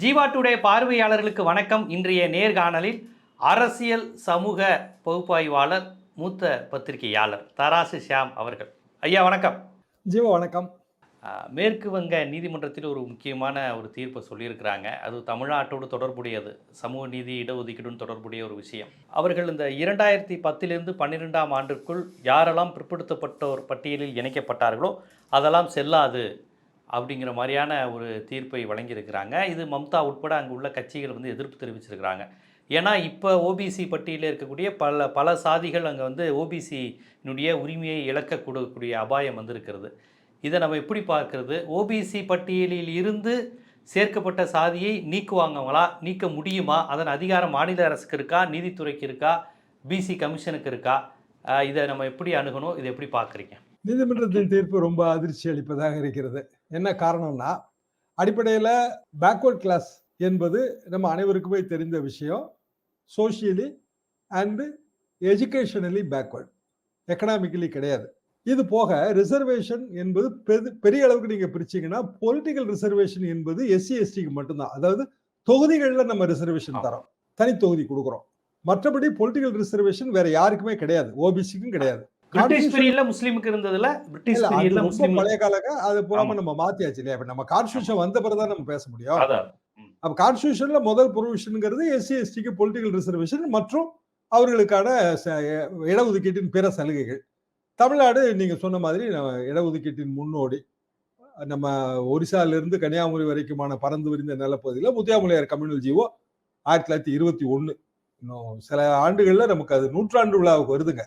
Jeeva today பார்வையாளர்களுக்கு வணக்கம். இன்றைய நேர்காணலில் அரசியல் சமூக பகுப்பாய்வாளர் மூத்த பத்திரிகையாளர் தராசு ஷியாம் அவர்கள். ஐயா வணக்கம். ஜீவா வணக்கம். மேற்கு வங்க நீதிமன்றத்தில் ஒரு முக்கியமான ஒரு தீர்ப்பை சொல்லியிருக்கிறாங்க. அது தமிழ்நாட்டோடு தொடர்புடையது. சமூக நீதி இடஒதுக்கீடுன்னு தொடர்புடைய ஒரு விஷயம். அவர்கள் இந்த இரண்டாயிரத்தி பத்திலிருந்து பன்னிரெண்டாம் ஆண்டிற்குள் யாரெல்லாம் பிற்படுத்தப்பட்டோர் பட்டியலில் இணைக்கப்பட்டார்களோ அதெல்லாம் செல்லாது. அப்படிங்கிற மாதிரியான ஒரு தீர்ப்பை வழங்கியிருக்கிறாங்க. இது மம்தா உட்பட அங்கே உள்ள கட்சிகள் வந்து எதிர்ப்பு தெரிவிச்சிருக்கிறாங்க. ஏன்னா இப்போ ஓபிசி பட்டியலில் இருக்கக்கூடிய பல பல சாதிகள் அங்கே வந்து ஓபிசியினுடைய உரிமையை இழக்கக்கூடக்கூடிய அபாயம் வந்திருக்கிறது. இதை நம்ம எப்படி பார்க்கறது? ஓபிசி பட்டியலில் இருந்து சேர்க்கப்பட்ட சாதியை நீக்குவாங்கங்களா நீக்க முடியுமா? அதன் அதிகாரம் மாநில அரசுக்கு இருக்கா? நீதித்துறைக்கு இருக்கா? பிசி கமிஷனுக்கு இருக்கா? இதை நம்ம எப்படி அணுகணும்? இதை எப்படி பார்க்குறீங்க? நீதிமன்றத்தின் தீர்ப்பு ரொம்ப அதிர்ச்சி அளிப்பதாக இருக்கிறது. என்ன காரணம்னா அடிப்படையில் பேக்வர்ட் கிளாஸ் என்பது நம்ம அனைவருக்குமே தெரிந்த விஷயம். Socially and educationally backward economically கிடையாது. இது போக ரிசர்வேஷன் என்பது பெரு- பெரிய அளவுக்கு நீங்க பிரிச்சீங்கன்னா பொலிட்டிக்கல் ரிசர்வேஷன் என்பது எஸ்சி எஸ்டிக்கு மட்டும்தான். அதாவது தொகுதிகளில் நம்ம ரிசர்வேஷன். தரோம். தனி தொகுதி கொடுக்குறோம். மற்றபடி பொலிட்டிக்கல் ரிசர்வேஷன் வேற யாருக்குமே கிடையாது. ஓபிசிக்கும் கிடையாது. பிரிட்டிஷ் பீரியட்ல முஸ்லீமுக்கு இருந்ததுல பிரிட்டிஷ் பீரியட்ல முஸ்லீம் பழைய காலங்க. அது பூராம. நம்ம மாத்தியாச்சு இல்லையா? இப்ப நம்ம கான்ஸ்டியூஷன் வந்த பிறகுதான் நம்ம பேச முடியும். அப்ப கான்ஸ்டியூஷன்ல முதல் ப்ரொவிஷனுங்கிறது எஸ்சி எஸ்டிக்கு பொலிட்டிக்கல் ரிசர்வேஷன் மற்றும் அவர்களுக்கான இடஒதுக்கீட்டின் பிற சலுகைகள். தமிழ்நாடு நீங்க சொன்ன மாதிரி இடஒதுக்கீட்டின் முன்னோடி. நம்ம ஒரிசால இருந்து கன்னியாகுமரி வரைக்குமான பறந்து விரிந்த நிலப்பகுதியில் முத்தியாமுலையார் கம்யூனல் ஜீவோ ஆயிரத்தி தொள்ளாயிரத்தி இருபத்தி ஒண்ணு இன்னும் சில ஆண்டுகள்ல நமக்கு அது நூற்றாண்டு விழாவுக்கு வருதுங்க.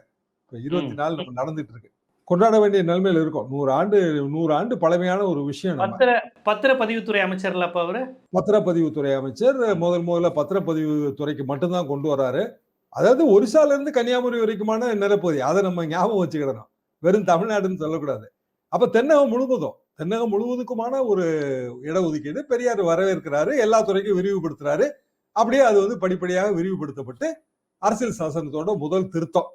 இப்போ இருபத்தி. நாலு நம்ம நடந்துட்டு இருக்கு கொண்டாட வேண்டிய நிலைமையில இருக்கும். நூறு ஆண்டு நூறு ஆண்டு பழமையான ஒரு விஷயம் பத்திர பத்திரப்பதிவுத்துறை அமைச்சர்ல அப்ப அவரு? பத்திரப்பதிவுத்துறை அமைச்சர் முதல் முதல்ல பத்திரப்பதிவு துறைக்கு மட்டும்தான் கொண்டு வராரு. அதாவது ஒரிசால இருந்து கன்னியாகுமரி வரைக்குமான நிலப்பகுதி. அதை நம்ம ஞாபகம் வச்சுக்கிடணும். வெறும் தமிழ்நாடுன்னு சொல்லக்கூடாது. அப்ப தென்னகம் முழுவதும் தென்னகம் முழுவதுக்குமான ஒரு இடஒதுக்கீடு பெரியார் வரவேற்கிறாரு. எல்லா துறைக்கும் விரிவுபடுத்துறாரு. அப்படியே அது வந்து படிப்படியாக விரிவுபடுத்தப்பட்டு அரசியல் சாசனத்தோட முதல் திருத்தம்.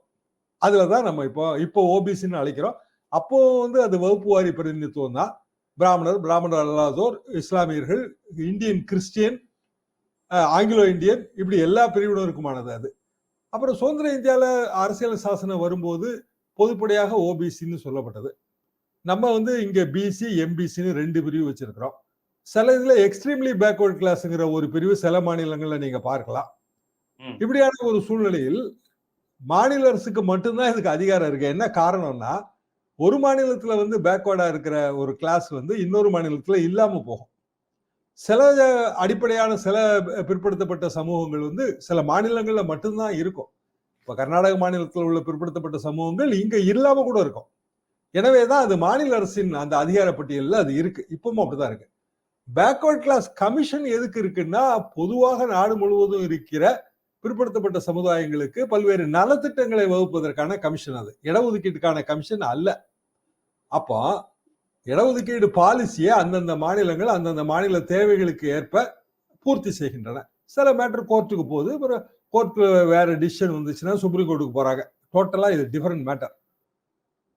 அதுலதான் நம்ம இப்போ இப்போ ஓபிசின்னு அழைக்கிறோம். அப்போ வந்து அது வகுப்பு வாரி பிரதிநிதித்துவம் தான். பிராமணர் பிராமணர் அல்லாதோர் இஸ்லாமியர்கள் இந்தியன் கிறிஸ்டியன் ஆங்கிலோ இந்தியன் இப்படி எல்லா பிரிவினருக்குமானது அது. அப்புறம் சுதந்திர இந்தியாவில் அரசியல் சாசனம் வரும்போது பொதுப்படையாக ஓபிசின்னு சொல்லப்பட்டது. நம்ம வந்து இங்க பிசி எம்பிசின்னு ரெண்டு பிரிவு வச்சிருக்கிறோம். சில இதுல எக்ஸ்ட்ரீம்லி பேக்வர்ட் கிளாஸ்ங்கிற ஒரு பிரிவு சில மாநிலங்கள்ல நீங்க பார்க்கலாம். இப்படியான ஒரு சூழ்நிலையில் மாநில அரசுக்கு மட்டும்தான் இதுக்கு அதிகாரம் இருக்கு. என்ன காரணம்னா ஒரு மாநிலத்துல வந்து பேக்வர்டா இருக்கிற ஒரு கிளாஸ் வந்து இன்னொரு மாநிலத்துல இல்லாம போகும். சில அடிப்படையான சில பிற்படுத்தப்பட்ட சமூகங்கள் வந்து சில மாநிலங்கள்ல மட்டும்தான் இருக்கும். இப்ப கர்நாடக மாநிலத்தில் உள்ள பிற்படுத்தப்பட்ட சமூகங்கள் இங்க இல்லாம கூட இருக்கும். எனவேதான் அது மாநில அரசின் அந்த அதிகார பட்டியலில் அது இருக்கு. இப்பவும் அப்படிதான் இருக்கு. பேக்வர்ட் கிளாஸ் கமிஷன் எதுக்கு இருக்குன்னா பொதுவாக நாடு முழுவதும் இருக்கிற பிற்படுத்தப்பட்ட சமுதாயங்களுக்கு பல்வேறு நலத்திட்டங்களை வகுப்பதற்கான கமிஷன் அது. இடஒதுக்கீட்டுக்கான கமிஷன் அல்ல. அப்போ இடஒதுக்கீடு பாலிசியை அந்தந்த மாநிலங்கள் அந்தந்த மாநில தேவைகளுக்கு ஏற்ப பூர்த்தி செய்கின்றன. சில மேட்டர் கோர்ட்டுக்கு போகுது. அப்புறம் கோர்ட்டில் வேற டிசிஷன் வந்துச்சுன்னா சுப்ரீம் கோர்ட்டுக்கு போறாங்க. டோட்டலாக இது டிஃபரெண்ட் மேட்டர்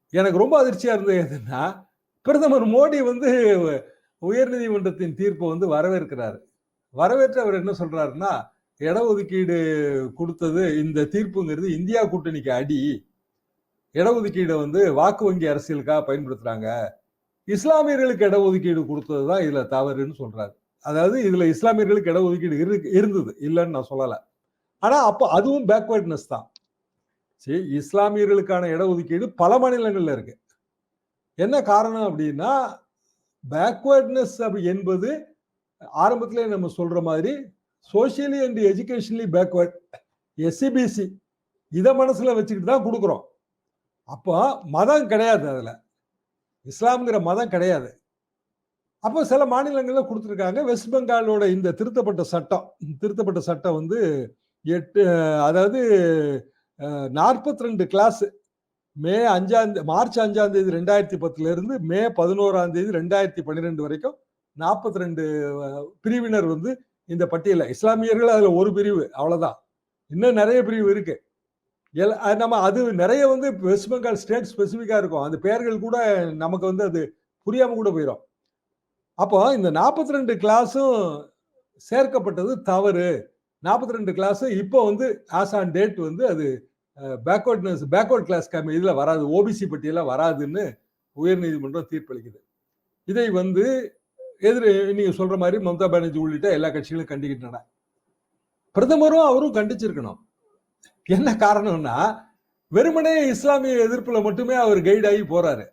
எனக்கு ரொம்ப அதிர்ச்சியாக இருந்தது எதுன்னா பிரதமர் மோடி வந்து உயர்நீதிமன்றத்தின் தீர்ப்பை வந்து வரவேற்கிறாரு. வரவேற்று அவர் என்ன சொல்றாருன்னா இட ஒதுக்கீடு கொடுத்தது இந்த தீர்ப்புங்கிறது இந்தியா கூட்டணிக்கு அடி. இடஒதுக்கீடை வந்து வாக்கு வங்கி அரசியலுக்காக பயன்படுத்துறாங்க. இஸ்லாமியர்களுக்கு இடஒதுக்கீடு கொடுத்தது தான் இதுல தவறுன்னு சொல்றாரு. அதாவது இதுல இஸ்லாமியர்களுக்கு இடஒதுக்கீடு இரு- இருந்தது. இல்லைன்னு நான் சொல்லலை. ஆனா அப்போ அதுவும் பேக்வர்ட்னஸ் தான். சரி இஸ்லாமியர்களுக்கான இடஒதுக்கீடு பல மாநிலங்கள்ல இருக்கு. என்ன காரணம் அப்படின்னா பேக்வர்ட்னஸ் அப்படி என்பது ஆரம்பத்திலே நம்ம சொல்ற மாதிரி socially and educationally backward SEBC இதை மனசில் வச்சுக்கிட்டு தான் கொடுக்குறோம். அப்போ மதம் கிடையாது அதில். இஸ்லாம்ங்கிற மதம் கிடையாது. அப்போ சில மாநிலங்களில் கொடுத்துருக்காங்க. வெஸ்ட் பெங்காலோட இந்த திருத்தப்பட்ட சட்டம் திருத்தப்பட்ட சட்டம் வந்து எட்டு அதாவது நாற்பத்தி ரெண்டு கிளாஸு மே அஞ்சாந்தே மார்ச் அஞ்சாந்தேதி ரெண்டாயிரத்தி பத்துலேருந்து மே பதினோராந்தேதி ரெண்டாயிரத்தி பன்னிரெண்டு வரைக்கும் நாற்பத்தி ரெண்டு பிரிவினர் வந்து இந்த பட்டியலில் இஸ்லாமியர்கள் அதில் ஒரு பிரிவு அவ்வளோதான் இன்னும் நிறைய பிரிவு இருக்கு. எல்- அது நம்ம அது நிறைய வந்து வெஸ்ட் பெங்கால் ஸ்டேட் ஸ்பெசிஃபிக்காக இருக்கும். அந்த பெயர்கள் கூட நமக்கு வந்து அது புரியாமல் கூட போயிடும் அப்போ இந்த நாற்பத்தி ரெண்டு கிளாஸும் சேர்க்கப்பட்டது தவறு. நாற்பத்தி ரெண்டு கிளாஸு இப்போ வந்து ஆஸ் ஆன் டேட் வந்து அது பேக்வர்ட்னஸ் பேக்வர்ட் கிளாஸ் கம்மி இதில் வராது. ஓபிசி பட்டியலில் வராதுன்னு உயர்நீதிமன்றம் தீர்ப்பளிக்குது. இதை வந்து எதிர் நீங்க சொல்ற மாதிரி மம்தா பானர்ஜி உள்ளிட்ட எல்லா கட்சிகளும் கண்டிக்கின்றன. பிரதமரும் அவரும் கண்டிச்சிருக்கணும். என்ன காரணம்னா வெறுமனே இஸ்லாமிய எதிர்ப்புல மட்டுமே அவர் கைட் ஆகி போறாரு.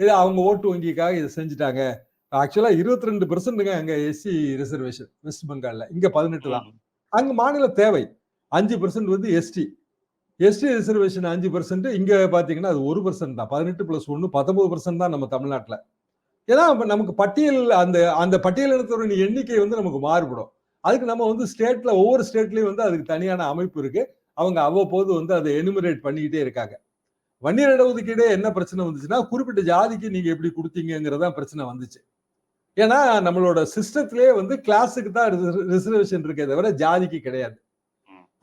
இது அவங்க ஓட்டு வங்கிக்காக இதை செஞ்சுட்டாங்க. ஆக்சுவலா இருபத்தி ரெண்டு பெர்சன்ட்டுங்க அங்க எஸ்சி ரிசர்வேஷன் வெஸ்ட் பெங்கால்ல இங்க பதினெட்டு தான். அங்க மாநில தேவை. அஞ்சு பெர்சன்ட் வந்து எஸ்டி எஸ்டி ரிசர்வேஷன் அஞ்சு பெர்சன்ட் இங்க பாத்தீங்கன்னா அது ஒரு பெர்சன்ட் தான். பதினெட்டு பிளஸ் ஒன்னு பத்தொன்பது பெர்சன்ட் தான் நம்ம தமிழ்நாட்டுல. ஏன்னா நமக்கு பட்டியல் அந்த அந்த பட்டியல் இனத்தோட எண்ணிக்கை வந்து நமக்கு மாறுபடும். அதுக்கு நம்ம வந்து ஸ்டேட்ல ஒவ்வொரு ஸ்டேட்லயும் வந்து அதுக்கு தனியான அமைப்பு இருக்கு. அவங்க அவ்வப்போது வந்து அதை எனுமரேட் பண்ணிக்கிட்டே இருக்காங்க. வன்னியர் இடஒதுக்கீடு என்ன பிரச்சனை வந்துச்சுன்னா குறிப்பிட்ட ஜாதிக்கு நீங்க எப்படி கொடுத்தீங்கிறதா பிரச்சனை வந்துச்சு. ஏன்னா நம்மளோட சிஸ்டத்திலேயே வந்து கிளாஸுக்கு தான் ரிசர்வேஷன் இருக்கே தவிர ஜாதிக்கு கிடையாது.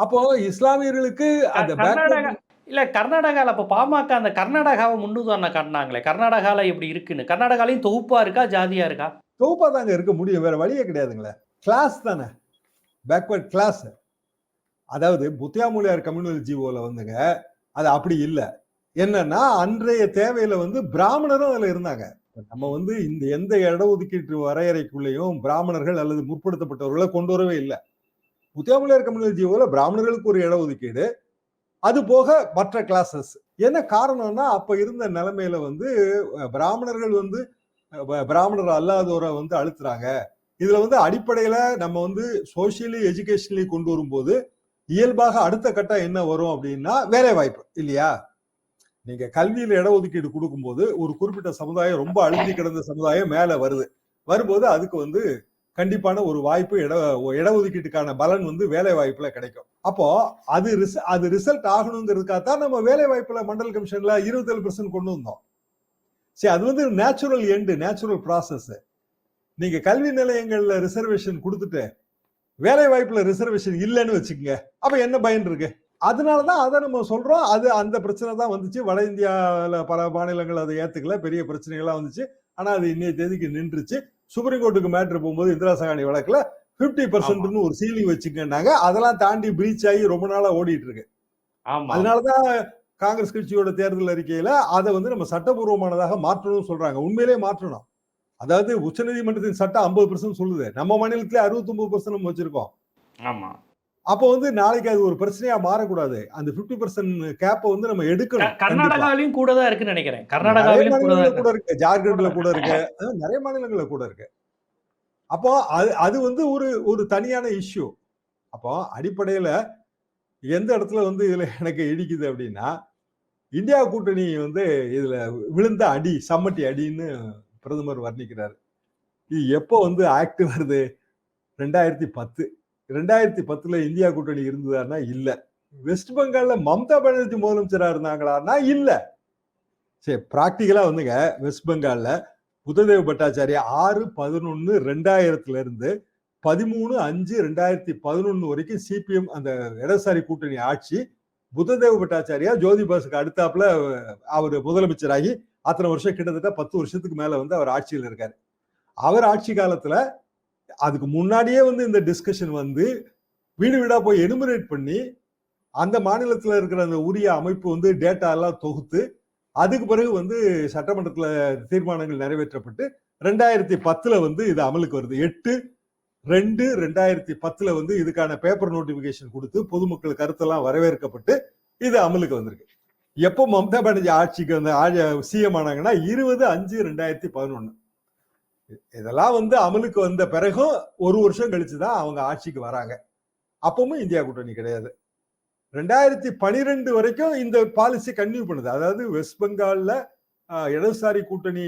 அப்போ இஸ்லாமியர்களுக்கு அந்த கர்நாடகா இல்லை கர்நாடகாவில் அப்போ பாமக அந்த கர்நாடகாவை முன்னுதாரணம் காட்டினாங்களே. கர்நாடகாவில் எப்படி இருக்குன்னு? கர்நாடகாலையும் தொகுப்பாக இருக்கா ஜாதியாக இருக்கா? தொகுப்பாக தாங்க இருக்க முடியும். வேறு வழியே கிடையாதுங்களே. கிளாஸ் தானே. பேக்வர்ட் கிளாஸ் அதாவது புத்தியாமூலியார் கம்யூனல் ஜீவோல வந்துங்க அது அப்படி இல்லை. என்னன்னா அன்றைய தேவையில வந்து பிராமணரும் அதில் இருந்தாங்க. நம்ம வந்து இந்த எந்த இடஒதுக்கீட்டு வரையறைக்குள்ளேயும் பிராமணர்கள் அல்லது முற்படுத்தப்பட்டவர்களை கொண்டு வரவே இல்லை. புத்தியாமூலியார் கம்யூனல் ஜீவோல பிராமணர்களுக்கு ஒரு இடஒதுக்கீடு அது போக மற்ற கிளாஸஸ் என்ன காரணம்னா அப்ப இருந்த நிலைமையில வந்து பிராமணர்கள் வந்து பிராமணர் அல்லாதோரை வந்து அழுத்துறாங்க. இதுல வந்து அடிப்படையில நம்ம வந்து சோசியலி எஜுகேஷனலி கொண்டு வரும்போது இயல்பாக அடுத்த கட்டம் என்ன வரும் அப்படின்னா வேலை வாய்ப்பு இல்லையா? நீங்க கல்வியில இடஒதுக்கீடு கொடுக்கும்போது ஒரு குறிப்பிட்ட சமுதாயம் ரொம்ப அழுத்தி கிடந்த சமுதாயம் மேல வருது. வரும்போது அதுக்கு வந்து கண்டிப்பான ஒரு வாய்ப்பு இட இடஒதுக்கீட்டுக்கான பலன் வந்து வேலை வாய்ப்புல கிடைக்கும். அப்போ அது அது ரிசல்ட் ஆகணுங்கிறதுக்காக தான் நம்ம வேலை வாய்ப்புல மண்டல் கமிஷன்ல இருபத்தேழு பெர்சன்ட் கொண்டு வந்தோம். சரி அது வந்து நேச்சுரல் எண்டு நேச்சுரல் ப்ராசஸ் நீங்க கல்வி நிலையங்கள்ல ரிசர்வேஷன் கொடுத்துட்டு வேலை வாய்ப்புல ரிசர்வேஷன் இல்லைன்னு வச்சுக்கோங்க அப்ப என்ன பயன் இருக்கு? அதனாலதான் அதை நம்ம சொல்றோம். அது அந்த பிரச்சனை தான் வந்துச்சு. வட இந்தியாவில் பல மாநிலங்கள் அதை ஏத்துக்கல. பெரிய பிரச்சனைகள்லாம் வந்துச்சு. ஆனா அது இன்னைய தேதிக்கு நின்றுச்சு. சுப்ரீம் கோர்ட்டுக்கு மேட்ரு போகும்போது இந்திரா சகானி வழக்குல பிப்டி பர்சன்ட்னு ஒரு சீலிங் வச்சுக்கன்னாங்க. அதெல்லாம் தாண்டி பிரீச் ஆகி ரொம்ப நாளா ஓடிட்டு இருக்கு. அதனாலதான் காங்கிரஸ் கட்சியோட தேர்தல் அறிக்கையில அதை வந்து நம்ம சட்டபூர்வமானதாக மாற்றணும்னு சொல்றாங்க. உண்மையிலே மாற்றணும். அதாவது உச்சநீதிமன்றத்தின் சட்டம் ஐம்பது பர்சன்ட் சொல்லுது. நம்ம மாநிலத்திலே அறுபத்தி ஒன்பது பர்சன்ட் நம்ம வச்சிருக்கோம். ஆமா. அப்போ வந்து நாளைக்கு அது ஒரு பிரச்சனையா மாறக்கூடாது. அந்த பிப்டி பர்சன்ட் கேப்பை வந்து நம்ம எடுக்கணும் கர்நாடகாவிலும் கூட தான் இருக்குன்னு நினைக்கிறேன். கர்நாடகாவிலும் கூட இருக்கு. ஜார்க்கண்ட்ல கூட இருக்கு. நிறைய மாநிலங்கள்ல கூட இருக்கு. அப்போ அது அது வந்து ஒரு ஒரு தனியான இஷ்யூ அப்போ அடிப்படையில எந்த இடத்துல வந்து இதுல எனக்கு இடிக்குது அப்படின்னா இந்தியா கூட்டணி வந்து இதுல விழுந்த அடி சம்மட்டி அடின்னு பிரதமர் வர்ணிக்கிறார். இது எப்போ வந்து ஆக்ட் வருது? ரெண்டாயிரத்தி பத்து. ரெண்டாயிரத்தி பத்துல இந்தியா கூட்டணி இருந்ததான்னா இல்ல. வெஸ்ட் பெங்கால்ல மம்தா பானர்ஜி முதலமைச்சரா இருந்தாங்களான்னா இல்ல. சரி பிராக்டிக்கலா வந்துங்க. வெஸ்ட் பெங்கால்ல புததேவ் பட்டாச்சாரியா ஆறு பதினொன்னு ரெண்டாயிரத்துல இருந்து பதிமூணு அஞ்சு ரெண்டாயிரத்தி பதினொன்னு வரைக்கும் சிபிஎம் அந்த இடதுசாரி கூட்டணி ஆட்சி புத்ததேவ் பட்டாச்சாரியா ஜோதி பாசுக்கு அடுத்தாப்புல அவர் முதலமைச்சராகி அத்தனை வருஷம் கிட்டத்தட்ட பத்து வருஷத்துக்கு மேல வந்து அவர் ஆட்சியில் இருக்காரு. அவர் ஆட்சி காலத்துல அதுக்கு முன்னாடியே வந்து இந்த டிஸ்கஷன் வந்து வீடு வீடாக போய் எனுமரேட் பண்ணி அந்த மாநிலத்தில் இருக்கிற அந்த உரிய அமைப்பு வந்து டேட்டா எல்லாம் தொகுத்து அதுக்கு பிறகு வந்து சட்டமன்றத்தில் தீர்மானங்கள் நிறைவேற்றப்பட்டு ரெண்டாயிரத்தி பத்தில் வந்து இது அமலுக்கு வருது. எட்டு ரெண்டு ரெண்டாயிரத்தி பத்தில் வந்து இதுக்கான பேப்பர் நோட்டிபிகேஷன் கொடுத்து பொதுமக்கள் கருத்தெல்லாம் வரவேற்கப்பட்டு இது அமலுக்கு வந்திருக்கு. எப்போ மம்தா பானர்ஜி ஆட்சிக்கு வந்து சிஎம் ஆனாங்கன்னா இருபது அஞ்சு ரெண்டாயிரத்தி பதினொன்று இதெல்லாம் வந்து அமலுக்கு வந்த பிறகும் ஒரு வருஷம் கழிச்சுதான் அவங்க ஆட்சிக்கு வராங்க. அப்பவும் இந்தியா கூட்டணி கிடையாது. ரெண்டாயிரத்தி பனிரெண்டு வரைக்கும் இந்த பாலிசி கன்டினியூ பண்ணுது. அதாவது வெஸ்ட் பெங்காலில் இடதுசாரி கூட்டணி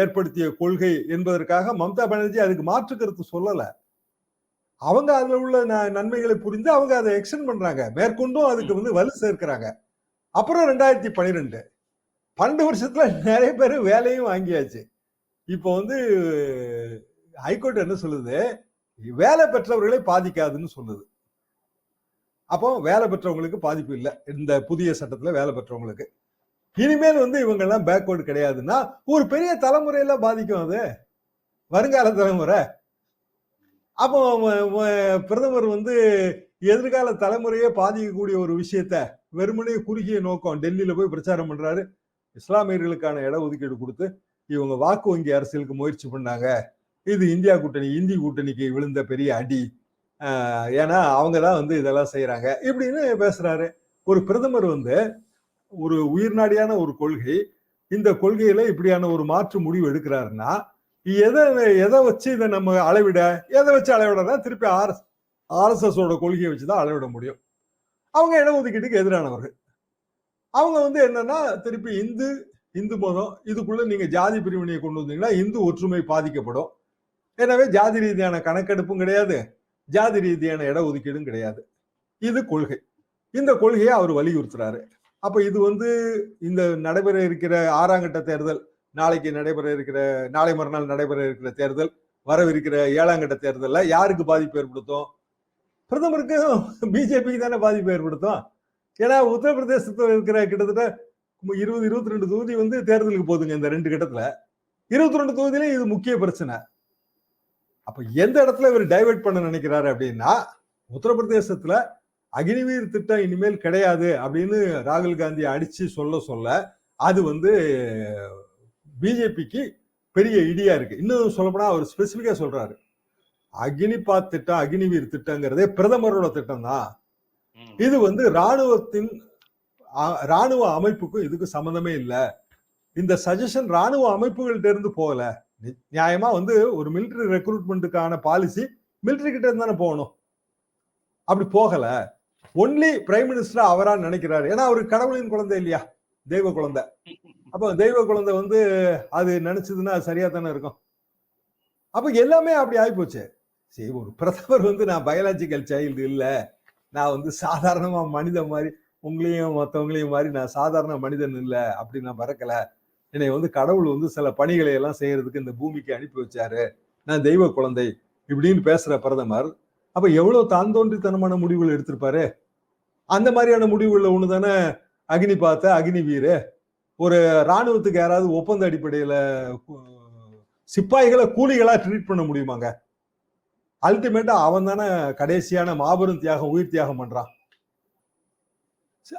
ஏற்படுத்திய கொள்கை என்பதற்காக மம்தா பானர்ஜி அதுக்கு மாற்று கருத்து சொல்லலை. அவங்க அதில் உள்ள நன்மைகளை புரிந்து அவங்க அதை எக்ஸ்டென்ட் பண்ணுறாங்க மேற்கொண்டும் அதுக்கு வந்து வலு சேர்க்கிறாங்க. அப்புறம் ரெண்டாயிரத்தி பனிரெண்டு. பன்னெண்டு வருஷத்தில் நிறைய பேர் வேலையும் வாங்கியாச்சு. இப்போ வந்து ஹைகோர்ட் என்ன சொல்லுது? வேலை பெற்றவர்களை பாதிக்காதுன்னு சொல்லுது. அப்போ வேலை பெற்றவங்களுக்கு பாதிப்பு இல்லை. இந்த புதிய சட்டத்தில் வேலை பெற்றவங்களுக்கு. இனிமேல் வந்து இவங்கெல்லாம் பேக்வேர்டு கிடையாதுன்னா ஒரு பெரிய தலைமுறையில பாதிக்கும் அது. வருங்கால தலைமுறை. அப்போ பிரதமர் வந்து எதிர்கால தலைமுறையே பாதிக்கக்கூடிய ஒரு விஷயத்த வெறுமனே குறுகிய நோக்கம் டெல்லியில போய் பிரச்சாரம் பண்றாரு. இஸ்லாமியர்களுக்கான இட ஒதுக்கீடு கொடுத்து இவங்க வாக்கு வங்கி அரசியலுக்கு முயற்சி பண்ணாங்க. இது இந்தியா கூட்டணி இந்தி கூட்டணிக்கு விழுந்த பெரிய அடி. ஏன்னா அவங்க தான் வந்து இதெல்லாம் செய்கிறாங்க இப்படின்னு பேசுறாரு. ஒரு பிரதமர் வந்து ஒரு உயிர்நாடியான ஒரு கொள்கை இந்த கொள்கையில இப்படியான ஒரு மாற்று முடிவு எடுக்கிறாருன்னா எதை எதை வச்சு இதை நம்ம அளவிட எதை வச்சு அளவிடனா திருப்பி ஆர்எஸ் ஆர்எஸ்எஸோட கொள்கையை வச்சு தான் அளவிட முடியும். அவங்க இடஒதுக்கீட்டுக்கு எதிரானவர்கள். அவங்க வந்து என்னன்னா திருப்பி இந்து இந்து மதம் இதுக்குள்ள நீங்க ஜாதி பிரிவினையை கொண்டு வந்தீங்கன்னா இந்து ஒற்றுமை பாதிக்கப்படும். எனவே ஜாதி ரீதியான கணக்கெடுப்பும் கிடையாது ஜாதி ரீதியான இடஒதுக்கீடும் கிடையாது. இது கொள்கை. இந்த கொள்கையை அவர் வலியுறுத்துறாரு. அப்ப இது வந்து இந்த நடைபெற இருக்கிற ஆறாங்கட்ட தேர்தல் நாளைக்கு நடைபெற இருக்கிற நாளை மறுநாள் நடைபெற இருக்கிற தேர்தல் வரவிருக்கிற ஏழாங்கட்ட தேர்தலில் யாருக்கு பாதிப்பு ஏற்படுத்தும்? பிரதமருக்கும் பிஜேபிக்கு தானே பாதிப்பு ஏற்படுத்தும். ஏன்னா உத்தரப்பிரதேசத்தில் இருக்கிற கிட்டத்தட்ட இருபது இருபத்தி ரெண்டு தொகுதி வந்து தேர்தலுக்கு போகுதுங்க இந்த ரெண்டு கட்டத்துல. இருபத்தி ரெண்டு தொகுதியிலும் இது முக்கிய பிரச்சனை. அப்ப எந்த இடத்துல இவர் டைவர்ட் பண்ண நினைக்கிறாரு அப்படின்னா உத்தரப்பிரதேசத்துல அக்னிவீர் திட்டம் இனிமேல் கிடையாது அப்படின்னு ராகுல் காந்தி அடிச்சு சொல்ல சொல்ல அது வந்து பிஜேபிக்கு பெரிய இடியா இருக்கு. இன்னும் சொல்லப்போனா அவர் ஸ்பெசிபிக்கா சொல்றாரு. அக்னிபாத் திட்டம் அக்னிவீர் திட்டங்கிறதே பிரதமரோட திட்டம் தான். இது வந்து ராணுவத்தின் ராணுவ அமைப்புக்கும் இதுக்கு சம்மந்தமே இல்லை. இந்த சஜஷன் ராணுவ அமைப்புகள்கிட்ட இருந்து போகல. நியாயமா வந்து ஒரு மிலிட்டரி ரெக்ரூட்மெண்ட்டுக்கான பாலிசி மிலிட்ரி கிட்ட இருந்து தானே போகணும். அப்படி போகல. ஒன்லி பிரைம் மினிஸ்டர் அவரா நினைக்கிறாரு. ஏன்னா அவரு கடவுளின் குழந்தை இல்லையா? தெய்வ குழந்தை. அப்ப தெய்வ குழந்தை வந்து அது நினைச்சதுன்னா அது சரியா தானே இருக்கும். அப்ப எல்லாமே அப்படி ஆயிப்போச்சு. சரி ஒரு பிரதமர் வந்து நான் பயாலஜிக்கல் சைல்டு இல்லை. நான் வந்து சாதாரணமா மனித மாதிரி உங்களையும் மற்றவங்களையும் மாதிரி நான் சாதாரண மனிதன் இல்லை அப்படி நான் பறக்கல என்னை வந்து கடவுள் வந்து சில பணிகளை எல்லாம் செய்யறதுக்கு இந்த பூமிக்கு அனுப்பி வச்சாரு. நான் தெய்வ குழந்தை இப்படின்னு பேசுற பிரதமர். அப்ப எவ்வளவு தான் தோன்றித்தனமான முடிவுகள் எடுத்திருப்பாரு? அந்த மாதிரியான முடிவுகள்ல ஒண்ணு தானே அக்னி பார்த்த அக்னி வீரு? ஒரு ராணுவத்துக்கு யாராவது ஒப்பந்த அடிப்படையில சிப்பாய்களை கூலிகளா ட்ரீட் பண்ண முடியுமாங்க? அல்டிமேட்டா அவன் தானே கடைசியான மாபெரும் தியாகம் உயிர் தியாகம் பண்றான்.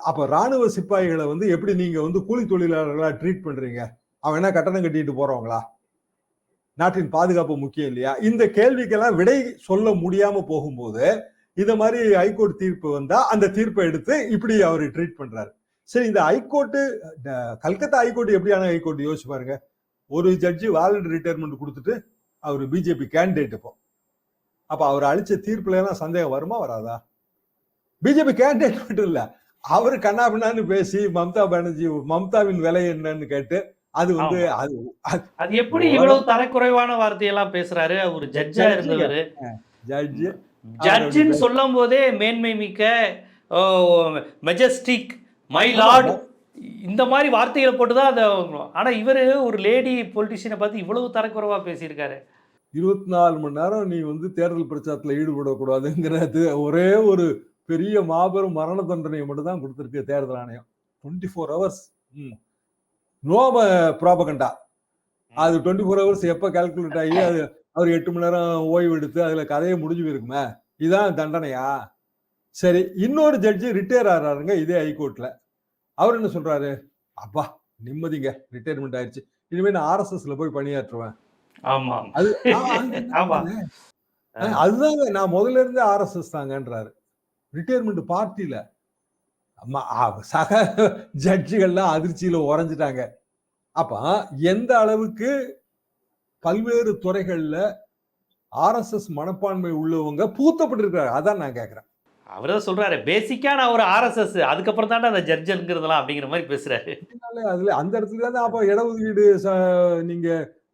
அப்ப ராணுவ சிப்பாய்களை வந்து எப்படி நீங்க வந்து கூலி தொழிலாளர்களா ட்ரீட் பண்றீங்க? அவன் என்ன கட்டணம் கட்டிட்டு போறவங்களா? நாட்டின் பாதுகாப்பு முக்கியம் இல்லையா? இந்த கேள்விக்கெல்லாம் விடை சொல்ல முடியாம போகும்போது இந்த மாதிரி ஹைகோர்ட் தீர்ப்பு வந்தா அந்த தீர்ப்பை எடுத்து இப்படி அவர் ட்ரீட் பண்றாரு. சரி இந்த high court Calcutta high court எப்படியான ஹைகோர்ட் யோசிச்சு பாருங்க. ஒரு ஜட்ஜி வாலண்ட் ரிட்டையர்மெண்ட் கொடுத்துட்டு அவர் பிஜேபி கேண்டிடேட் இப்போ. அப்ப அவர் அழிச்ச தீர்ப்புல எல்லாம் சந்தேகம் வருமா வராதா? பிஜேபி கேண்டிடேட் மட்டும் இல்லை. அவர் கண்ணாபின்னான்னு பேசி மம்தா பானர்ஜி மம்தாவின் விலை என்னன்னு கேட்டு அது வந்து அது அது எப்படி இவ்வளவு தரக்குறைவான வார்த்தையெல்லாம் பேசுறாரு? அவர் ஜட்ஜா இருந்தவர். ஜட்ஜ் ஜட்ஜின்னு சொல்லும் போதே மேன்மை மிக்க மெஜஸ்டிக் மை லார்ட் இந்த மாதிரி வார்த்தைகளை போட்டு தான் அதை ஆனா இவர் ஒரு லேடி பொலிட்டிஷியனை பார்த்து இவ்வளவு தரக்குறைவா பேசியிருக்காரு. இருபத்தி நாலு மணி நேரம் நீ வந்து தேர்தல் பிரச்சாரத்துல ஈடுபடக்கூடாதுங்கிறது ஒரே ஒரு பெரிய மாபெரும் மரண தண்டனையை மட்டும் தான் கொடுத்துருக்கு தேர்தல் ஆணையம். Twenty four hours no propaganda அது டுவெண்ட்டி ஃபோர் ஹவர்ஸ் எப்போ கால்குலேட் ஆகி அது அவர் எட்டு மணி நேரம் ஓய்வு எடுத்து அதுல கதையை முடிஞ்சு போயிருக்குமே? இதான் தண்டனையா? சரி இன்னொரு ஜட்ஜி ரிட்டையர் ஆறாருங்க இதே ஹைகோர்ட்ல அவர் என்ன சொல்றாரு? அப்பா நிம்மதிங்க ரிட்டையர்மெண்ட் ஆயிடுச்சு இனிமே நான் ஆர்எஸ்எஸ்ல போய் பணியாற்றுவேன். ஆமா அது ஆ, அது- ஆமா. ஆ, அதுதாங்க நான் முதல்ல இருந்தே ஆர்எஸ்எஸ் தாங்கன்றாரு. ரிட்டையர்மெண்ட் பார்ட்டியில சக ஜட்ஜிகள்லாம் அதிர்ச்சியில உறைஞ்சிட்டாங்க. அப்ப எந்த அளவுக்கு பல்வேறு துறைகள்ல ஆர்எஸ்எஸ் மனப்பான்மை உள்ளவங்க பூத்தப்பட்டிருக்காரு அதான் நான் கேக்குறேன். அவர் தான் சொல்றாரு பேசிக்கா நான் ஒரு ஆர்எஸ்எஸ் அதுக்கப்புறம் தானே அந்த ஜட்ஜுங்கிறதெல்லாம் அப்படிங்கிற மாதிரி பேசுறாரு. அதனால அதுல அந்த இடத்துல தான் அப்ப இடஒதுக்கீடு ச- நீங்க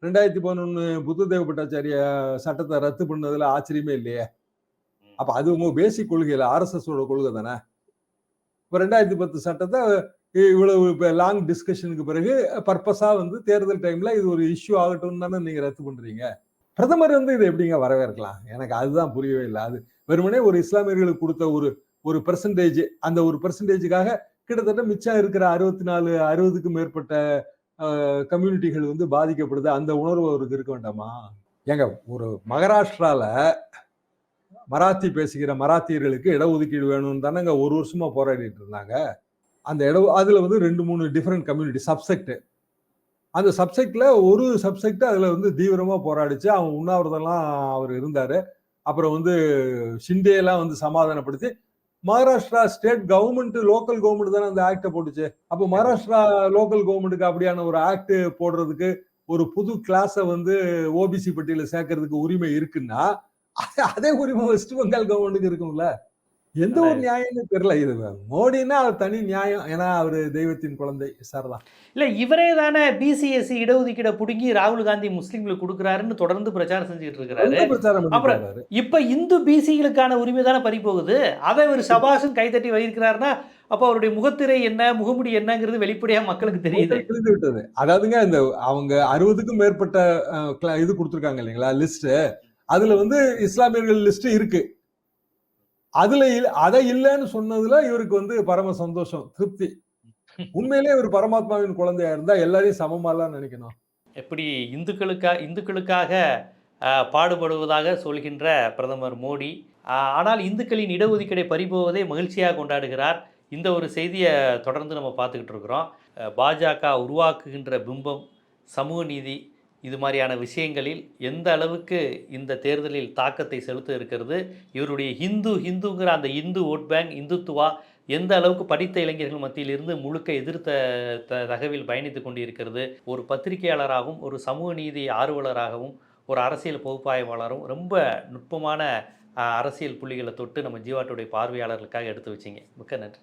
ரெண்டாயிரத்தி பதினொன்னு புத்ததேவ பட்டாச்சாரிய சட்டத்தை ரத்து பண்ணதுல ஆச்சரியமே இல்லையே. அப்ப அது உங்க பேசிக் கொள்கையில ஆர்எஸ்எஸோட கொள்கை தானே? இப்ப ரெண்டாயிரத்தி பத்து சட்டத்தை இவ்வளவு இப்ப லாங் டிஸ்கஷனுக்கு பிறகு பர்பஸா வந்து தேர்தல் டைம்ல இது ஒரு இஷ்யூ ஆகட்டும் தானே நீங்க ரத்து பண்றீங்க. பிரதமர் வந்து இதை எப்படிங்க வரவேற்கலாம்? எனக்கு அதுதான் புரியவே இல்லை. அது வெறுமனே ஒரு இஸ்லாமியர்களுக்கு கொடுத்த ஒரு ஒரு பெர்சன்டேஜ் அந்த ஒரு பெர்சன்டேஜுக்காக கிட்டத்தட்ட மிச்சம் இருக்கிற அறுபத்தி நாலு அறுபதுக்கும் மேற்பட்ட கம்யூனிட்டிகள் வந்து பாதிக்கப்படுது. அந்த உணர்வு அவருக்கு இருக்க வேண்டாமா? ஏங்க ஒரு மகாராஷ்டிரால மராத்தி பேசுகிற மராத்தியர்களுக்கு இடஒதுக்கீடு வேணும்னு தானங்க ஒரு வருஷமா போராடிட்டு இருந்தாங்க. அந்த இட அதில் வந்து ரெண்டு மூணு டிஃப்ரெண்ட் கம்யூனிட்டி சப்செக்ட் அந்த சப்செக்டில் ஒரு சப்செக்ட் அதில் வந்து தீவிரமாக போராடிச்சு. அவன் உண்ணாவிரதெல்லாம் அவர் இருந்தார். அப்புறம் வந்து ஷிண்டேலாம் வந்து சமாதானப்படுத்தி Maharashtra state government local government தானே அந்த ஆக்டை போட்டுச்சு. அப்போ மகாராஷ்டிரா லோக்கல் கவர்மெண்ட்டுக்கு அப்படியான ஒரு ஆக்ட் போடுறதுக்கு ஒரு புது கிளாஸை வந்து ஓபிசி பட்டியலில் சேர்க்கறதுக்கு உரிமை இருக்குன்னா அதே- அதே உரிமை வெஸ்ட் பெங்கால் கவர்மெண்ட்டுக்கு இருக்கும்ல? எந்த ஒரு நியாயம்னு தெரியல. இது மோடின்னா அவர் தனி நியாயம். ஏன்னா அவரு தெய்வத்தின் குழந்தை சார்தான். இல்லை இவரே தானே பிசிஎஸ்சி இடஒதுக்கீடை பிடுங்கி ராகுல் காந்தி முஸ்லீம்களுக்கு கொடுக்குறாருன்னு தொடர்ந்து பிரச்சாரம் செஞ்சுட்டு இருக்கிறாரு. பிரச்சாரம் அப்புறம் இப்ப இந்து பிசிகளுக்கான உரிமை தானே பறி போகுது அதை ஒரு சபாஷும் கைத்தட்டி வகிக்கிறாருன்னா அப்போ அவருடைய முகத்திரை என்ன முகமுடி என்னங்கிறது வெளிப்படையா மக்களுக்கு தெரியுது. புரிந்து விட்டது அதாவதுங்க இந்த அவங்க அறுபதுக்கும் மேற்பட்ட இது கொடுத்துருக்காங்க இல்லைங்களா? லிஸ்ட் அதுல வந்து இஸ்லாமியர்கள் லிஸ்ட் இருக்கு. அதுல அதை இல்லைன்னு சொன்னதுல இவருக்கு வந்து பரம சந்தோஷம் திருப்தி. உண்மையிலேயே ஒரு பரமாத்மாவின் குழந்தையா இருந்தா எல்லாரையும் சமமாலாம் நினைக்கணும். எப்படி இந்துக்களுக்காக இந்துக்களுக்காக பாடுபடுவதாக சொல்கின்ற பிரதமர் மோடி ஆனால் இந்துக்களின் இடஒதுக்கீடை பறிபோவதை மகிழ்ச்சியாக கொண்டாடுகிறார். இந்த ஒரு செய்தியை தொடர்ந்து நம்ம பார்த்துக்கிட்டு இருக்கிறோம். பாஜக உருவாக்குகின்ற பிம்பம் சமூக நீதி இது மாதிரியான விஷயங்களில் எந்த அளவுக்கு இந்த தேர்தலில் தாக்கத்தை செலுத்த இருக்கிறது? இவருடைய ஹிந்து ஹிந்துங்கிற அந்த இந்து ஓட் பேங்க் இந்துத்துவா எந்த அளவுக்கு படித்த இளைஞர்கள் மத்தியில் இருந்து முழுக்க எதிர்த்த த- தகவில் பயணித்து கொண்டிருக்கிறது? ஒரு பத்திரிகையாளராகவும் ஒரு சமூக நீதி ஆர்வலராகவும் ஒரு அரசியல் பகுப்பாய்வாளரும் ரொம்ப நுட்பமான அரசியல் புள்ளிகளை தொட்டு நம்ம ஜீவாட்டுடைய பார்வையாளர்களுக்காக எடுத்து வச்சிங்க. மிக்க நன்றி.